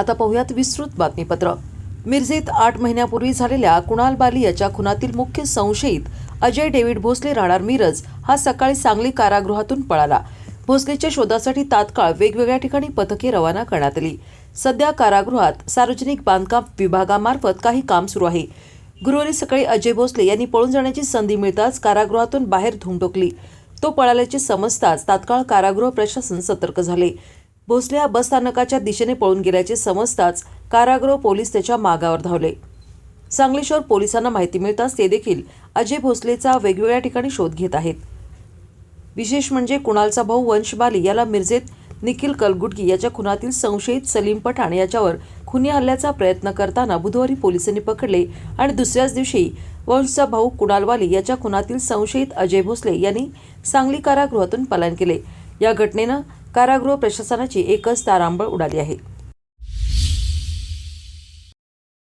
आता पाहुयात विस्तृत बातमीपत्र. मिरजेत आठ महिन्यापूर्वी झालेल्या कुणाल बाली याच्या खुनातील मुख्य संशयित अजय डेव्हिड भोसले राहणार मिरज हा सकाळी सांगली कारागृहातून पळाला. भोसलेच्या शोधासाठी तात्काळ वेगवेगळ्या ठिकाणी पथके रवाना करण्यात आली. सध्या कारागृहात सार्वजनिक बांधकाम विभागामार्फत काही काम सुरू आहे. गुरुवारी सकाळी अजय भोसले यांनी पळून जाण्याची संधी मिळताच कारागृहातून बाहेर धुमटोकली तो पळाल्याचे समजताच तात्काळ कारागृह प्रशासन सतर्क झाले. भोसले हा बस स्थानकाच्या दिशेने पळून गेल्याचे समजताच कारागृह पोलीस त्याच्या मागावर धावले. सांगली शहर पोलिसांना माहिती मिळताच ते देखील अजय भोसलेचा वेगवेगळ्या ठिकाणी शोध घेत आहेत. विशेष म्हणजे कुणालचा भाऊ वंश बाली याला मिरजेत निखिल कलगुटगी याच्या खुनातील संशयित सलीम पठाण याच्यावर खुनी हल्ल्याचा प्रयत्न करताना बुधवारी पोलिसांनी पकडले आणि दुसऱ्याच दिवशी वंशचा भाऊ कुणालवाली याच्या खुनातील संशयित अजय भोसले यांनी सांगली कारागृहातून पलायन केले. या घटनेनं कारागृह प्रशासनाची एकच तारांबळ उडाली आहे.